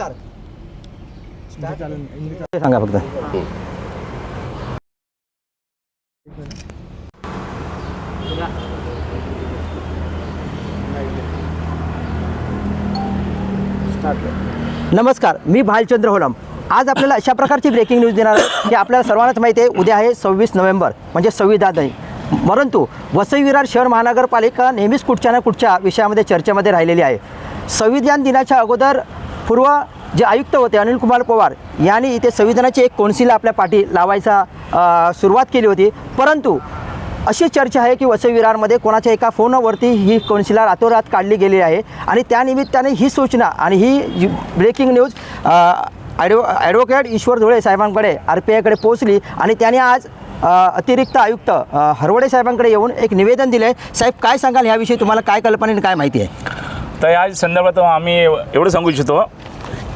नमस्कार. सांगा फक्त. नमस्कार मी भालचंद्र होलम. आज आपल्याला अशा प्रकारची ब्रेकिंग न्यूज देणार आहे की आपल्याला सर्वांनाच माहिती आहे उद्या आहे सव्वीस नोव्हेंबर म्हणजे संविधान दिन परंतु वसई विरार शहर महानगरपालिका नेहमीच कुठच्या ना कुठच्या विषयामध्ये चर्चेमध्ये राहिलेली आहे. संविधान दिनाच्या अगोदर पूर्व जे आयुक्त होते अनिल कुमार पवार यांनी इथे संविधानाची एक कोन्सिल आपल्या पाठी लावायचा सुरुवात केली होती. परंतु अशी चर्चा आहे की वसई विरारमध्ये कोणाच्या एका फोनवरती ही कौन्सिलर रातोरात काढली गेली आहे आणि त्यानिमित्ताने ही सूचना आणि ही ब्रेकिंग न्यूज ॲडव ॲडव्होकेट ईश्वर धुळे साहेबांकडे आर पी आयकडे पोहोचली आणि त्याने आज अतिरिक्त आयुक्त हरवडे साहेबांकडे येऊन एक निवेदन दिले. साहेब काय सांगाल? ह्याविषयी तुम्हाला काय कल्पना आणि काय माहिती आहे? तर या संदर्भात आम्ही एवढं सांगू इच्छितो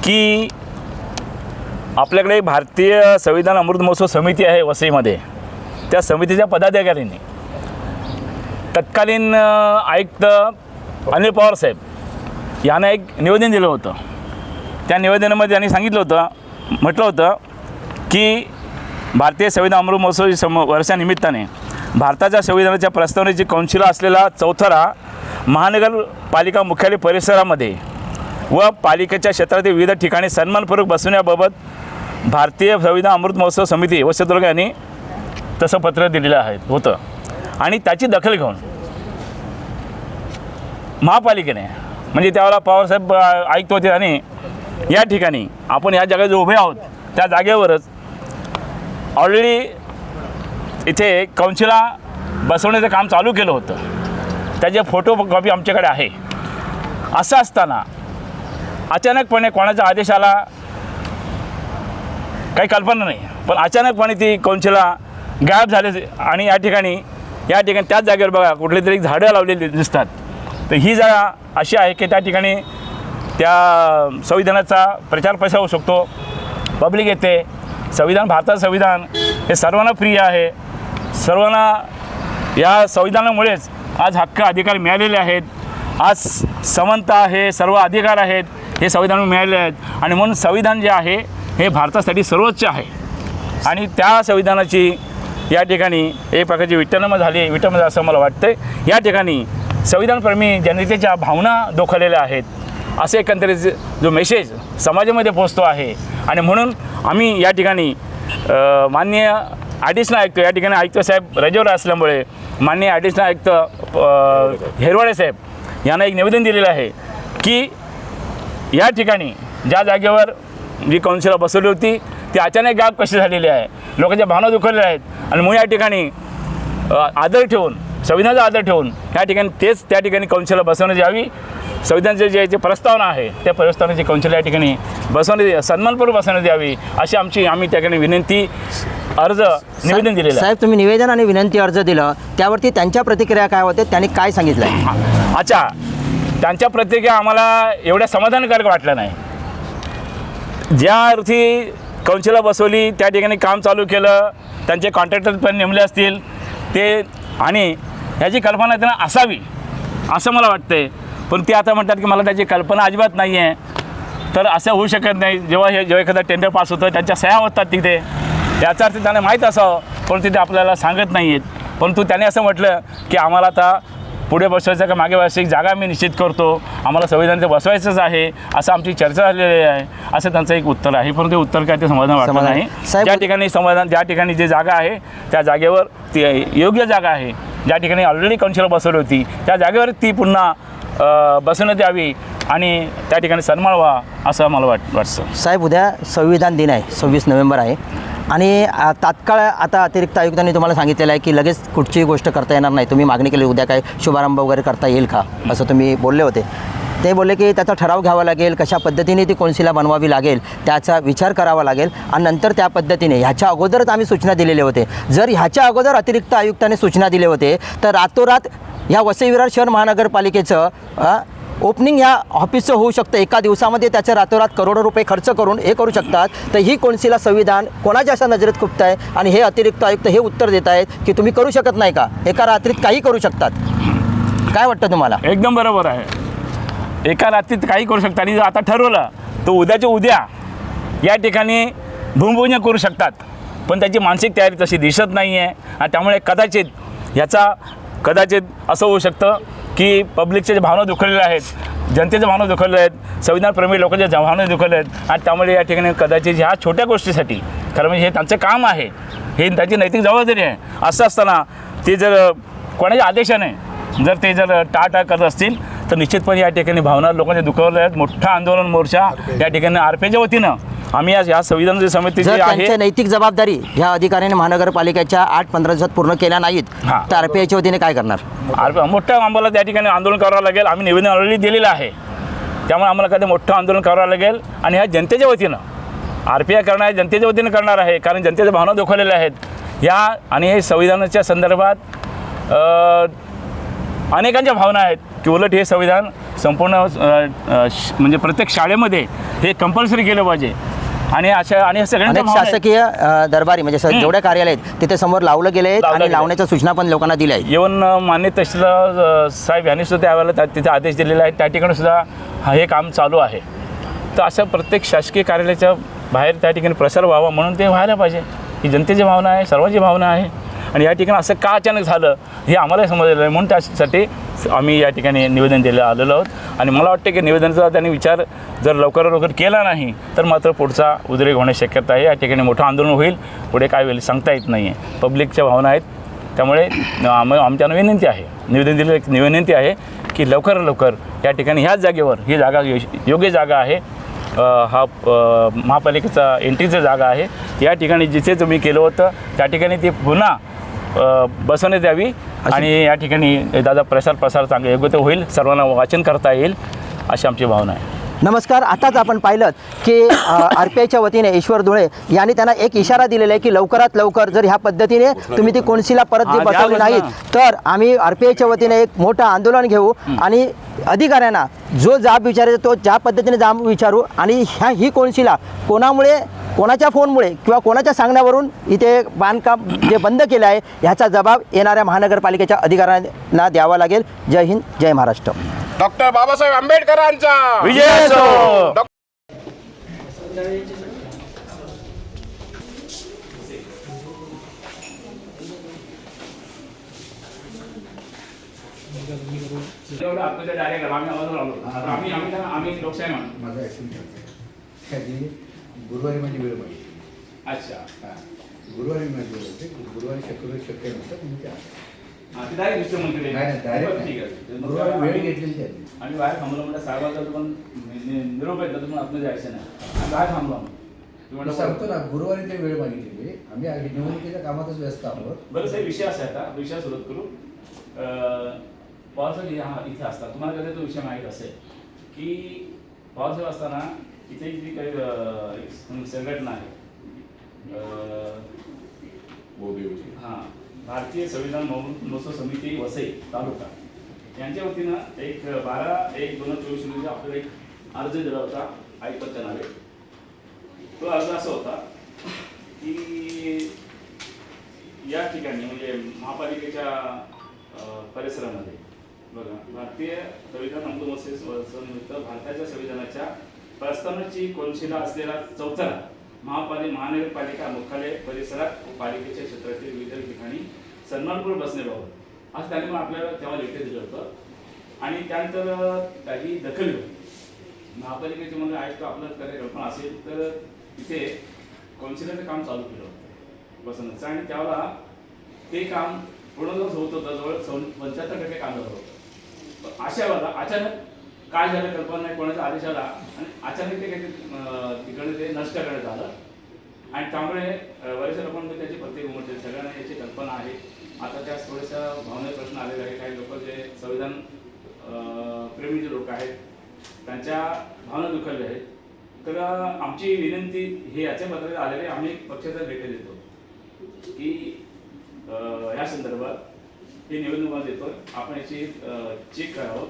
की आपल्याकडे भारतीय संविधान अमृत महोत्सव समिती आहे वसईमध्ये. त्या समितीच्या पदाधिकाऱ्यांनी. तत्कालीन आयुक्त अनिल पवार साहेब यांना एक निवेदन दिलं होतं. त्या निवेदनामध्ये त्यांनी सांगितलं होतं म्हटलं होतं की भारतीय संविधान अमृत महोत्सव सम वर्षानिमित्ताने भारताच्या संविधानाच्या प्रस्तावनेची कौन्सिल असलेला चौथरा महानगरपालिका मुख्यालय परिसरामध्ये व पालिकेच्या क्षेत्रातील विविध ठिकाणी सन्मानपूर्वक बसवण्याबाबत भारतीय संविधान अमृत महोत्सव समिती व यांनी तसं पत्र दिलेलं आहे होतं. आणि त्याची दखल घेऊन महापालिकेने म्हणजे त्यावेळेला पवारसाहेब अ, आयुक्त होते आणि या ठिकाणी आपण या जागेवर उभे आहोत त्या जागेवरच ऑलरेडी इथे कौन्सिला बसवण्याचं काम चालू केलं होतं. त्याचे फोटो कॉपी आमच्याकडे आहे. असं असताना अचानकपणे कोणाचा आदेश आला? काही कल्पना नाही. पण अचानकपणे ती कौन्सिला गायब झाले आणि या ठिकाणी या ठिकाणी त्याच जागेवर बघा कुठली तरी झाडं लावलेली दिसतात. तर ही जागा अशी आहे की त्या ठिकाणी त्या संविधानाचा प्रचार प्रसार होऊ शकतो. पब्लिक येते. संविधान भारताचं संविधान हे सर्वांना प्रिय आहे. सर्वांना या संविधानामुळेच आज हक्क अधिकार मिळालेले आहेत. आज समानता आहे सर्व अधिकार आहेत. हे संविधान मिळालेले आहेत आणि म्हणून संविधान जे आहे हे भारतासाठी सर्वोच्च आहे. आणि त्या संविधानाची या ठिकाणी एक प्रकारची विठ्ठलम झाली विठ्ठलम असं मला वाटतं या ठिकाणी संविधानप्रेमी जनतेच्या भावना दोखवलेल्या आहेत. असे एकंदरीत जो मेसेज समाजामध्ये पोचतो आहे. आणि म्हणून आम्ही या ठिकाणी मान्य माननीय ॲडिशनल आयुक्त या ठिकाणी आयुक्त साहेब रजेवर असल्यामुळे माननीय ॲडिशनल आयुक्त हेरवाडे साहेब यांना एक निवेदन दिलेलं आहे की या ठिकाणी ज्या जागेवर जी कौन्सिलर बसवली होती ती अचानक गाब कशी झालेली आहे? लोकांच्या भावना दुखवलेल्या आहेत. आणि म्हणून या ठिकाणी आदर ठेवून संविधानाचा आदर ठेवून या ठिकाणी तेच त्या ठिकाणी कौन्सिलर बसवण्यात यावी. संविधानाचे जे जे प्रस्तावना आहे त्या प्रस्तावनेची कौन्सिलर या ठिकाणी बसवण्यात सन्मानपूर्वक बसवण्यात यावी अशी आमची आम्ही त्या ठिकाणी विनंती अर्ज निवेदन दिलेलं आहे. साहेब तुम्ही निवेदन आणि विनंती अर्ज दिलं त्यावरती त्यांच्या प्रतिक्रिया काय होते त्यांनी काय सांगितलं आहे अच्छा त्यांच्या प्रतिक्रिया आम्हाला एवढ्या समाधानकारक वाटल्या नाही. ज्या अर्थी कौन्सिला बसवली त्या ठिकाणी काम चालू केलं त्यांचे कॉन्ट्रॅक्टर पण नेमले असतील ते आणि ह्याची कल्पना त्यांना असावी असं मला वाटतंय. पण ते आता म्हणतात की मला त्याची कल्पना अजिबात नाही आहे तर असं होऊ शकत नाही. जेव्हा हे जेव्हा एखादा टेंडर पास होतं त्यांच्या सह्या होतात तिथे. याचा अर्थ त्यांना माहीत असावं पण तिथे आपल्याला सांगत नाही आहेत परंतु त्याने असं म्हटलं की आम्हाला आता पुढे बसवायचं का मागे बसवायची? जागा मी निश्चित करतो. आम्हाला संविधान बसवायचंच आहे. असं आमची चर्चा झालेली आहे. असं त्यांचं एक उत्तर आहे. परंतु ते उत्तर काय ते समाधान वाटत. नाही. ज्या ठिकाणी समाधान ज्या ठिकाणी जी जागा आहे त्या जागेवर ती योग्य जागा आहे. ज्या ठिकाणी ऑलरेडी कौन्सिलर बसवली होती त्या जागेवर ती पुन्हा बसवण्यात यावी आणि त्या ठिकाणी सन्मान व्हा असं मला वाट वाटतं. साहेब उद्या संविधान दिन आहे. सव्वीस नोव्हेंबर आहे. आणि तात्काळ आता अतिरिक्त आयुक्तांनी तुम्हाला सांगितलेलं आहे की लगेच कुठचीही गोष्ट करता येणार नाही. तुम्ही मागणी केली उद्या काय शुभारंभ वगैरे करता येईल का? असं तुम्ही बोलले होते. ते बोलले की त्याचा ठराव घ्यावा लागेल कशा पद्धतीने ती कोन्सिला बनवावी लागेल त्याचा विचार करावा लागेल आणि नंतर त्या पद्धतीने ह्याच्या अगोदरच आम्ही सूचना दिलेले होते. जर ह्याच्या अगोदर अतिरिक्त आयुक्ताने सूचना दिले होते तर रातोरात ह्या वसई विरार शहर महानगरपालिकेचं ओपनिंग ह्या ऑफिसचं होऊ शकतं. एका दिवसामध्ये त्याच्या रातोरात करोडो रुपये खर्च करून हे करू शकतात. तर ही कोणसीला संविधान कोणाच्या अशा नजरेत खुपत आहे आणि हे अतिरिक्त आयुक्त हे उत्तर देत आहेत की तुम्ही करू शकत नाही का? एका रात्रीत काही करू शकतात. काय वाटतं तुम्हाला? एकदम बरोबर आहे. एका रात्रीत काही करू शकता आणि जर आता ठरवलं तो उद्याच्या उद्या या ठिकाणी भूमिपूजन करू शकतात. पण त्याची मानसिक तयारी तशी दिसत नाही आहे आणि त्यामुळे कदाचित ह्याचा कदाचित असं होऊ शकतं की पब्लिकच्या ज्या भावना दुखलेल्या आहेत जनतेच्या भावना दुखलेल्या आहेत संविधानप्रेमी लोकांच्या भावना दुखलेल्या आहेत आणि त्यामुळे या ठिकाणी कदाचित ह्या छोट्या गोष्टीसाठी खरं म्हणजे हे त्यांचं काम आहे हे त्यांची नैतिक जबाबदारी आहे. असं असताना ते जर कोणाच्या आदेशाने जर ते जर टाटा करत असतील तर निश्चितपणे या ठिकाणी भावना लोकांच्या दुखावल्या आहेत. मोठा आंदोलन मोर्चा या ठिकाणी आरपीच्या वतीनं आम्ही आज या संविधान समिती जर जी आहे नैतिक जबाबदारी ह्या अधिकाऱ्याने महानगरपालिकेच्या आठ पंधरा दिवसात पूर्ण केल्या नाहीत हां. तर आर पी आयच्या वतीने काय करणार? आर मोठं आम्हाला त्या ठिकाणी आंदोलन करावं लागेल. आम्ही निवेदन ऑलरेडी दिलेलं आहे. त्यामुळे आम्हाला कधी मोठं आंदोलन करावं लागेल. आणि ह्या जनतेच्या वतीनं आर पी आय करणार आहे जनतेच्या वतीनं करणार आहे कारण जनतेच्या भावना दुखवलेल्या आहेत. या आणि हे संविधानाच्या संदर्भात अ, अनेकांच्या भावना आहेत की उलट हे संविधान संपूर्ण अ, अ, श- म्हणजे प्रत्येक शाळेमध्ये हे कंपल्सरी केलं पाहिजे. आणि अशा आणि सगळ्यांच्या अनेक भावना आहेत. शासकीय अ, दरबारी म्हणजे स- जेवढ्या कार्यालय आहेत तिथे समोर लावलं गेले लावलं आणि गेलंय. लावण्याच्या सूचना पण लोकांना दिल्या आहेत. येऊन मान्य तहसीलदार अ, साहेब यांनी सुद्धा त्यावेळेला त्या तिथे आदेश दिलेले आहेत. त्या ठिकाणी सुद्धा हा हे काम चालू आहे. तर अशा प्रत्येक शासकीय कार्यालयाच्या बाहेर त्या ठिकाणी प्रसार व्हावा म्हणून ते व्हायला पाहिजे. ही जनतेची भावना आहे सर्वांची भावना आहे. आणि या ठिकाणी असं का अचानक झालं हे आम्हाला समजलेलं आहे. म्हणून त्यासाठी आम्ही या ठिकाणी निवेदन दिलं आलेलो आहोत. आणि मला वाटतं की निवेदनाचा त्यांनी विचार जर लवकर लवकर केला नाही तर मात्र पुढचा उद्रेक होण्याची शक्यता आहे. या ठिकाणी मोठं आंदोलन होईल. पुढे काय होईल सांगता येत नाही आहे पब्लिकच्या भावना आहेत. त्यामुळे आम आमच्यानं विनंती आहे. निवेदन दिलं एक विनंती आहे की लवकर लवकर या ठिकाणी ह्याच जागेवर ही जागा योग्य जागा आहे. हा महापालिकेचा एंट्रीचं जागा आहे. या ठिकाणी जिथे तुम्ही केलं होतं त्या ठिकाणी ती पुन्हा बसवण्यात यावी. आणि या ठिकाणी दादा प्रसार प्रसार चांगले योग्य ते होईल. सर्वांना वाचन करता येईल अशी आमची भावना आहे. नमस्कार आताच आपण पाहिलं की आर पी आयच्या वतीने ईश्वर धुळे यांनी त्यांना एक इशारा दिलेला आहे की लवकरात लवकर जर ह्या पद्धतीने तुम्ही ती कोणसीला परत जे बसवले. नाहीत तर आम्ही आर पी आयच्या वतीने एक मोठं आंदोलन घेऊ आणि अधिकाऱ्यांना जो जाब विचारायचा तो ज्या पद्धतीने जाब विचारू आणि ह्या ही कोणसीला कोणामुळे कोणाच्या फोनमुळे किंवा कोणाच्या सांगण्यावरून इथे बांधकाम जे बंद केलं आहे ह्याचा जबाब येणाऱ्या महानगरपालिकेच्या अधिकाऱ्यांना द्यावा लागेल. जय हिंद जय महाराष्ट्र. डॉक्टर बाबासाहेब आंबेडकरांचा. विजय असो! माझा गुरुवारी माझी वेळ मागितली अच्छा. हां. गुरुवारी माझी वेळ होते गुरुवारी शक्यतो शक्य नसतं म्हणून ते. हा, ते नाही बरं, ठीक आहे. वेळ आम्ही- घेतलेली त्यांनी. आम्ही बाहेर थांबलो म्हणजे साहेबाचा पण नि- निरोप येतो आतमध्ये जायचं नाही. आम्ही बाहेर थांबलो आम्ही. तुम्ही मी म्हणलं, सांगतो ना गुरुवारी ते वेळ मागितलेली. आम्ही आधी निवडणुकीच्या कामातच व्यस्त आहोत. बरं साहेब विषय असा आहे आता. विषय सुरुवात करू. अं, पवारसाहेब हा इथे असतात. तुम्हाला कधी तो विषय माहीत असेल की पवारसाहेब असताना इथे जी काही अं, एक संघटना आहे. अं, हां. भारतीय संविधान महोत्सव समिती वसई तालुका. यांच्या वतीनं एक बारा एक दोन हजार चोवीस रोजी आपल्याला एक अर्ज दिला होता आयुक्तांच्या नावे. तो अर्ज असा होता की या ठिकाणी म्हणजे महापालिकेच्या परिसरामध्ये बघा भारतीय संविधान अमृत भारताच्या संविधानाच्या प्रस्तावनाची कोनशिला असलेला चौथा महापालिका महानगरपालिका मुख्यालय परिसरात व पालिकेच्या सन्मानपूर्वक बसण्याबाबत असं त्याने मग आपल्याला तेव्हा लेटर दिलं होतं. आणि त्यानंतर त्याची दखल घेऊन महापालिकेचे म्हणजे आयुक्त आपलं काही कल्पना असेल तर तिथे कौन्सिलरचं काम चालू केलं होतं बसण्याचं आणि त्यावेळेला ते काम पूर्णतः होत होतं जवळ सौ पंच्याहत्तर टक्के काम झालं होतं. अशा वेळेला अचानक काय झालं कल्पना नाही कोणाचा आदेश आला आणि अचानक ते काही तिकडे ते नष्ट करण्यात आलं. आणि त्यामुळे वरिष्ठ लोकांमध्ये त्याची प्रत्येक उमटते सगळ्यांना याची कल्पना आहे आता त्या थोड्याशा भावनेचे प्रश्न आलेले आहे काही लोक जे संविधान प्रेमी जे लोक आहेत त्यांच्या भावना दुखावल्या आहेत. तर आमची विनंती हे याच्या पत्रात आलेले आम्ही पक्षाचा लेटर देतो. की या संदर्भात हे तुम्हाला देतो. आपण याची चेक करावं.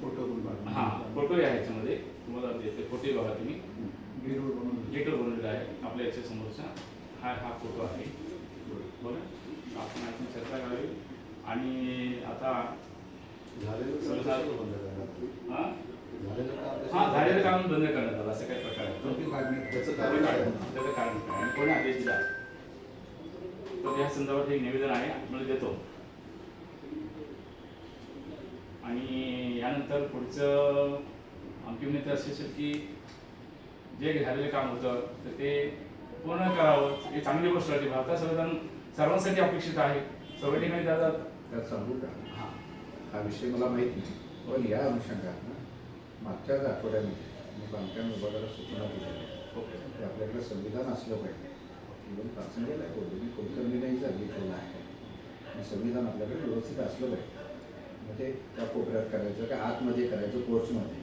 फोटो. हां फोटो आहे ह्याच्यामध्ये. तुम्हाला देते. फोटो बघा तुम्ही. बनवलेला आहे. आपल्या याच्या समोरचा. हा हा फोटो आहे. बरं. आपण आपण चर्चा करावी. आणि आता झालेलं हां? झालेलं काम हा बंद करण्यात आलं? असं काही प्रकार आहे. त्याचं कारण कारण त्याचं कारण काय? आणि कोणी आदेश दिला? तर या संदर्भात एक निवेदन आहे. आपण देतो. आणि यानंतर पुढचं आमची विनंती अशी असेल की जे झालेलं काम होतं तर ते पूर्ण करावं ही चांगली गोष्ट आहे भारतात संविधान सर्वांसाठी अपेक्षित आहे. सर्व ठिकाणी त्याचा त्यात सांगू का? हा. हा विषय मला माहीत नाही. पण या अनुषंगानं मागच्याच आठवड्यामध्ये मी बांधकाम विभागाला सूचना दिल्या ओके. की आपल्याकडे संविधान असलं पाहिजे. इव्हन पर्सनल आहे मी कुलकर्णीलाही सांगितलेलं आहे. आणि संविधान आपल्याकडे व्यवस्थित असलं पाहिजे. मग ते त्या कोपऱ्यात करायचं का आतमध्ये करायचं कोर्समध्ये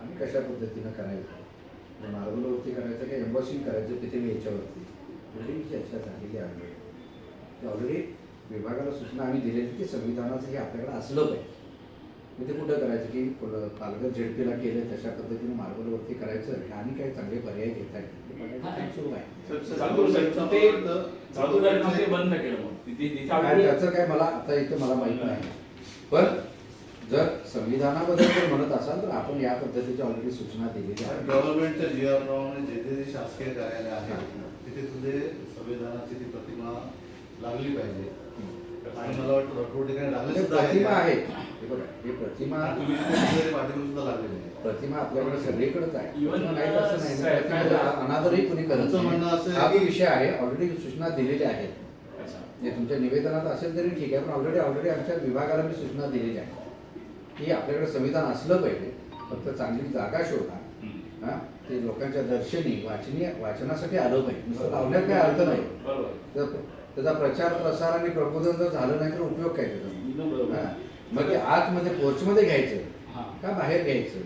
आणि कशा पद्धतीनं करायचं? मार्बलवरती करायचं का एम्बॉसिंग करायचं तिथे मी याच्यावरती. एवढी चर्चा झालेली आहे ते ऑलरेडी विभागाला सूचना आम्ही दिलेली की संविधानाचं हे आपल्याकडे असलं पाहिजे. मग ते कुठं करायचं? की पालघर झेडपीला केलं तशा पद्धतीने मार्बलवरती करायचं आणि काही चांगले पर्याय घेता येतील त्याचं काय मला आता इथं मला माहीत नाही. पण संविधानाबद्दल जर म्हणत असाल तर आपण या पद्धतीच्या ऑलरेडी सूचना दिलेल्या आहेत. गव्हर्नमेंटच्या जी आर प्रमाणे जे शासकीय कार्यालय आहेत तिथे सुद्धा संविधानाची ती प्रतिमा लागली पाहिजे. आणि मला वाटतं भरपूर ठिकाणी लागले सुद्धा प्रतिमा आहे. आहे हे बघा हे प्रतिमा सुद्धा लागलेली आहे प्रतिमा आपल्याकडे सगळीकडेच आहे. नाही असं नाही अनादरही कुणी करत म्हणणं असं. आहे हा विषय आहे ऑलरेडी सूचना दिलेल्या आहेत. तुमच्या निवेदनात असेल तरी ठीक आहे पण ऑलरेडी ऑलरेडी आमच्या विभागाला मी सूचना दिलेल्या आहे की आपल्याकडे संविधान असलं पाहिजे फक्त चांगली जागा शोधा. हा? ते लोकांच्या दर्शनी वाचनीय वाचनासाठी आलं पाहिजे. नुसतं लावण्यात काही अर्थ नाही. त्याचा प्रचार प्रसार आणि प्रबोधन जर झालं नाही तर उपयोग काय त्याचा? हा. मग ते आतमध्ये पोर्चमध्ये घ्यायचं हा. का बाहेर घ्यायचं?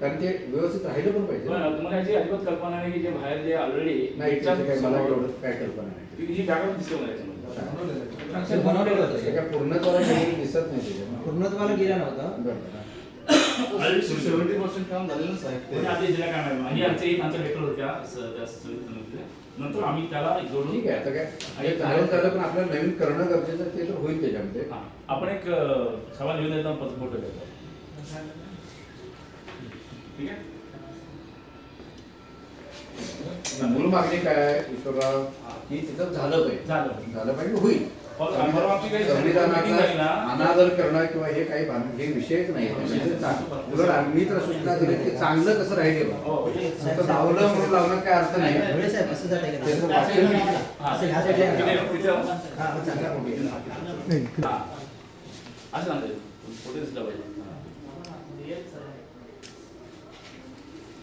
कारण ते व्यवस्थित राहिलं पण पाहिजे पण तुम्हाला याची अजिबात कल्पना नाही की जे बाहेर जे ऑलरेडी नाही मला एवढं काय कल्पना नाही. ही जागा दिसते मला पूर्णत्वाला नाही त्याच्यामध्ये. पूर्णत्वाला गेलं नव्हतं बरोबर. सेव्हन्टी पर्सेंट काम कोणी ते. आदेश दिला काय माहिती ही आमची एक आमचा लेटर होत्या स- त्या संस्थेमध्ये. नंतर आम्ही त्याला जोडून ठीक आहे आता काय? हे झालं झालं पण आपल्याला नवीन करणं गरजेचं आहे, ते तर होईल त्याच्यामध्ये. हा. आपण एक अं, सवाल लिहून देतो पत्र फोटो देतो ठीक आहे? मूळ मागणी काय आहे ईश्वरराव? की तिथं झालं पाहिजे. झालं. झालं पाहिजे होईल. हो, संविधानाचा. अनादर करणं किंवा हे काही भान- हे विषयच नाही म्हणजे चांग- उलट आम्ही तर सूचना दिली की चांगलं कसं राहील हो. नुसतं लावलं म्हणून लावण्यात काय अर्थ नाही असं जात आहे त्याचं का? वाचन हा. असं ह्या side ला आहे का? तिथे- तिथे- हा, मग चांगला फोटो आहे. हा. असं सांगता येईल. फोटो दिसला पाहिजे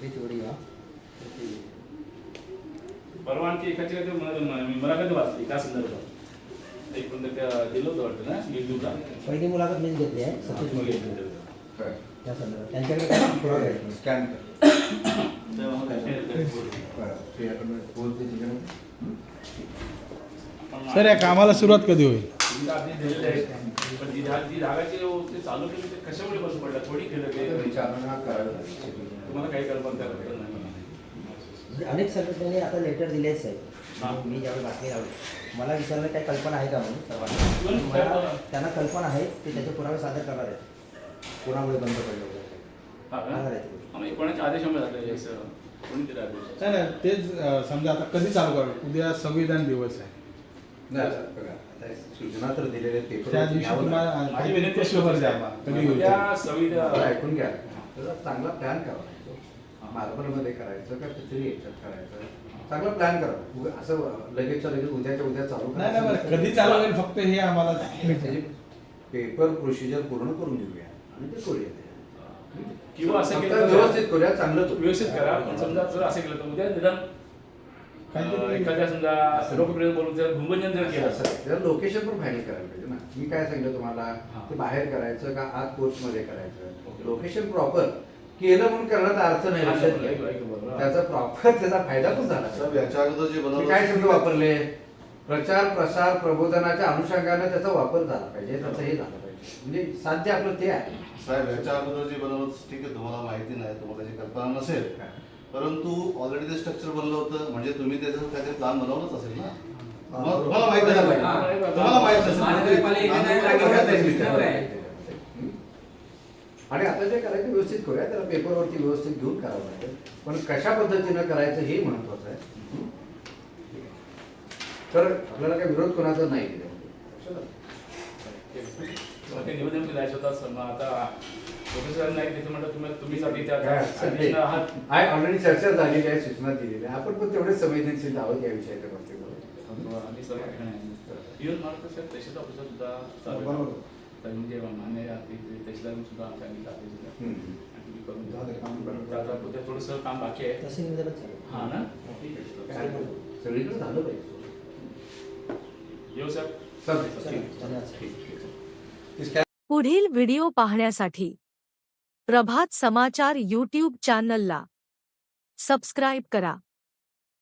हे तेवढी हा. परवा आणखी एकाची काही म- म- मुलाखत वाचली त्या संदर्भात त्या दिलं होतं वाटतं ना पहिली मुलाखत मीच घेतली आहे सतीश काय? त्या संदर्भात त्यांच्याकडे काय पुरावे आहेत? स्कॅन कर तेव्हा मग काय- बरं. ते आपण बोलते सर या कामाला सुरुवात कधी होईल. पण जी जा- जी जागाची ते चालू केली ते कशामुळे बंद पडलं थोडी केलं ते विचारणा करावी. तुम्हाला काही कल्पना नाही म्हणजे अनेक संघटनांनी आता लेटर दिलेच हा. मी ज्यावेळी बातमी लावली मला विचारलं काही कल्पना आहे का म्हणून सर्वांना? पण मला कल्पना- त्यांना कल्पना आहे ते त्याचे पुरावे सादर करणार आहेत. कोणामुळे बंद पडलं वगैरे. हा आहेत आदेशामुळे झाले हे सर. कोणी दिले आदेश? नाही नाही तेच अं, समजा आता कधी चालू करू उद्या संविधान दिवस आहे. नाही, बघा, आता हे सूचना तर दिलेल्या आहेत, पेपर त्या दिवशी घ्यावं लागेल. तुम्हाला माझी काही विनंती अशी प्रश्नभर होती द्या साहेब. आम्हाला. कधी होईल त्या ते. संविधान. ऐकून घ्या. त्याचा चांगला प्लॅन करावा मार्बलमध्ये करायचं का कुठेतरी याच्यात करायचं? चांगला प्लॅन करा. असं लगेचच्या लगेच उद्याच्या उद्या चालू नाही नाही बरं. कधी चालू होईल फक्त हे आम्हाला पेपर प्रोसिजर पूर्ण करून घेऊया. आणि ते करूया. किंवा असं फक्त केलं तर- व्यवस्थित करूया चांगलं. व्यवस्थित करा. पण समजा जर असं केलं तर उद्या निदान काहीतरी- एखाद्या समजा लोकप्रिय बोलून जर भूमंजन जर केलं. असं. त्याला लोकेशन पण फायनल करायला पाहिजे ना. मी काय सांगितलं तुम्हाला? हा. ते बाहेर करायचं का आत कोर्समध्ये करायचं? ओके. लोकेशन प्रॉपर केलं म्हणून करण्याचा अर्थ नाही हा, लक्षात घ्या. त्याचा प्रॉपर त्याचा फायदा पण झाला. साहेब याच्या अगोदर जे काय शब्द वापरले? प्रचार प्रसार प्रबोधनाच्या अनुषंगाने त्याचा वापर झाला पाहिजे त्याचं हे झालं पाहिजे. म्हणजे साध्य आपलं ते आहे. साहेब याच्या अगोदर जे बनवलं होतं, ठीक आहे तुम्हाला माहिती नाही तुम्हाला त्याची कल्पना नसेल परंतु ऑलरेडी ते स्ट्रक्चर बनलं होतं म्हणजे तुम्ही त्याचं काहीतरी प्लॅन बनवलंच असेल ना? तुम्हाला तुम्हाला माहिती नाही तुम्हाला माहीत नसेल महानगरपालिकेने आहे. आणि आता जे करायचं व्यवस्थित करूया त्याला पेपरवरती व्यवस्थित घेऊन करावं लागेल. पण कशा पद्धतीनं करायचं हे महत्वाचं आहे? तर आपल्याला काही विरोध कोणाचा नाही ऑलरेडी चर्चा झालेली आहे सूचना दिलेल्या. आहे आपण पण तेवढे संवेदनशील आहोत या विषयाच्या बाबतीत आम्ही सर्व ठिकाणी आहे. इव्हन मला कसं तहसील ऑफिसर सुद्धा चालू आहे. बरोबर. तर म्हणजे मान्य आहे, ते तहसीलदार सुद्धा आमच्या आम्ही जाते सुद्धा. हं. आणि तुम्ही करून जाऊ दे, काम करा. द्या. आता कुठे थोडंसं काम बाकी आहे तसं निवेदनच चालू आहे. हा ना ठीक आहे. काय चालेल. सगळीकडे झालं पाहिजे येऊ सर चालतंय. ठीक धन्यवाद. ठीक ठीक पुढील व्हिडिओ पाहण्यासाठी प्रभात समाचार यूट्यूब चॅनलला सबस्क्राईब करा